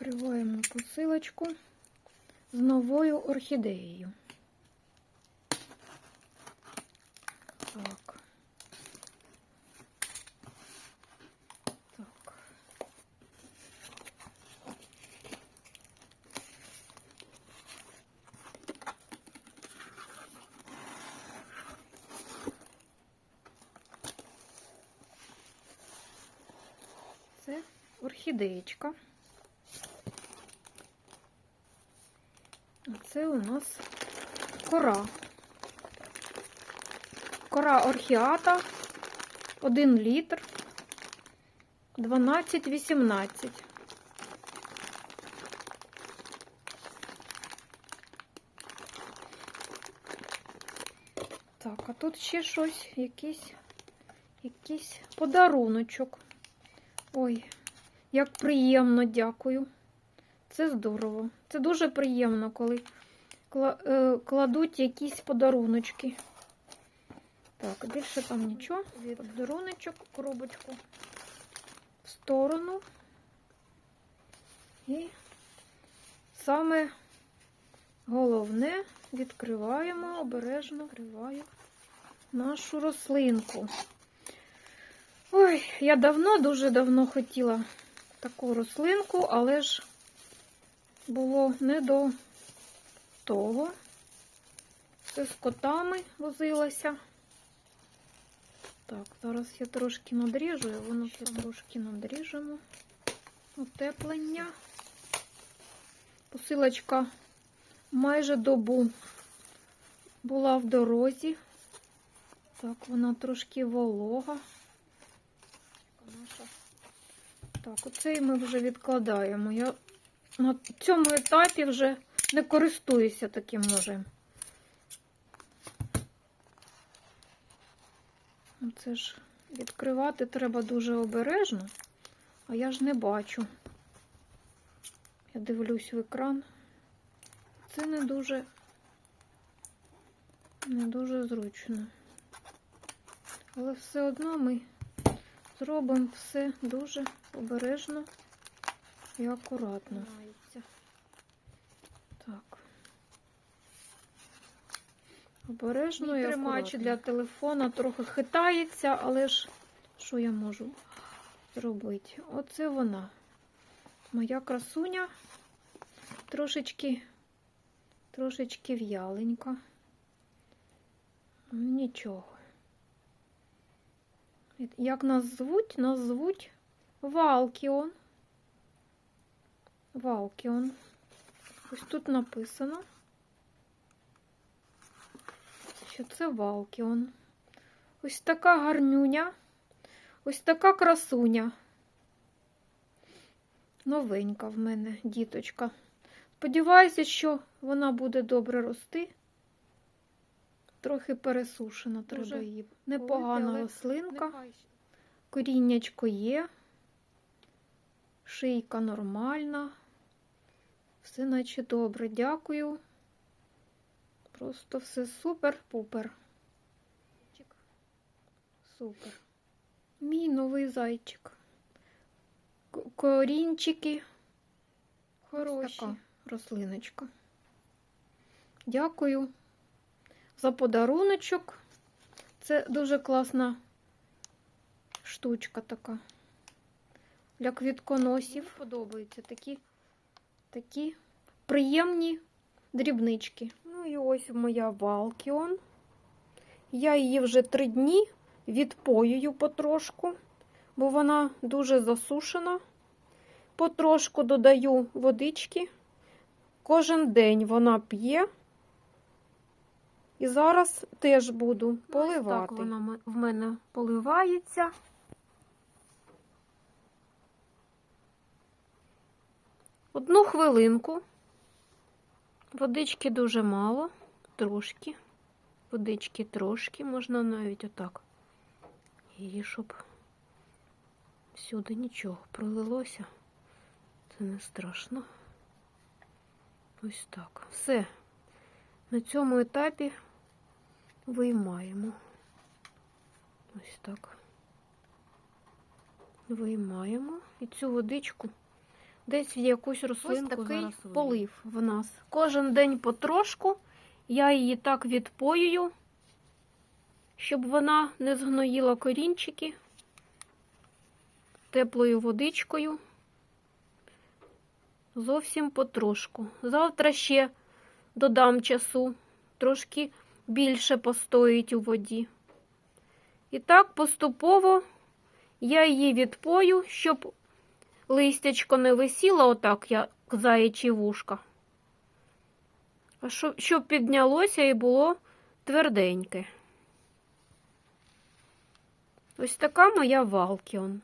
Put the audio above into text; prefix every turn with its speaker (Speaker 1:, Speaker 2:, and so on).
Speaker 1: Відкриваємо посилочку з новою орхідеєю. Так. Так. Це орхідеєчка. Це у нас кора. Кора орхіата 1 літр 12-18. Так, а тут ще щось, якийсь, якийсь подаруночок. Ой, як приємно, дякую. Це здорово. Це дуже приємно, коли е, кладуть якісь подаруночки. Так, більше там нічого. Подаруночок, коробочку в сторону. І саме головне відкриваємо, обережно відкриваю нашу рослинку. Ой, я давно, дуже давно хотіла таку рослинку, але ж було не до того. Все з котами возилася. Так, зараз я трошки надріжу, і воно трошки надріжемо. Утеплення. Посилочка майже добу була в дорозі. Так, вона трошки волога. Так, оцей ми вже відкладаємо. Я на цьому етапі вже не користуюся таким ножем. Ну, Це ж відкривати треба дуже обережно, а я ж не бачу. Я дивлюсь в екран. Це не дуже, не дуже зручно. Але все одно ми зробимо все дуже обережно і акуратно. Так. Обережно і тримач для телефона трохи хитається, але ж що я можу зробити? Оце вона. Моя красуня трошечки, трошечки в'яленька. Ну, Нічого. Як нас звуть? Нас звуть Валкіон. Валкіон. Ось тут написано, що це Валкіон. Ось така гарнюня, ось така красуня. Новенька в мене діточка. Сподіваюся, що вона буде добре рости. Трохи пересушена, треба її. Непогана рослинка. Коріннячко є, шийка нормальна. Все наче добре, дякую. Просто все супер-пупер. Супер. Мій новий зайчик. Корінчики. Хороші. Така рослиночка. Дякую за подаруночок. Це дуже класна штучка така. Для квітконосів. Мені подобаються такі, такі приємні дрібнички. Ну і ось моя Валкіон. Я її вже три дні відпоюю потрошку, бо вона дуже засушена. Потрошку додаю водички. Кожен день вона п'є. І зараз теж буду поливати. Так вона в мене поливається. Одну хвилинку. Водички дуже мало, трошки. Водички трошки, можна навіть отак. Її, щоб всюди нічого пролилося. Це не страшно. Ось так. Все. На цьому етапі виймаємо. Ось так. Виймаємо. І цю водичку
Speaker 2: десь в якусь рослинку. Ось такий
Speaker 1: зараз
Speaker 2: полив в нас. Кожен день потрошку. Я її так відпоюю, щоб вона не згноїла корінчики теплою водичкою. Зовсім потрошку. Завтра ще додам часу, трошки більше постоїть у воді. І так поступово я її відпою, щоб листячко не висіло отак, як заячі вушка. А щоб, піднялося і було тверденьке. Ось така моя валкіон.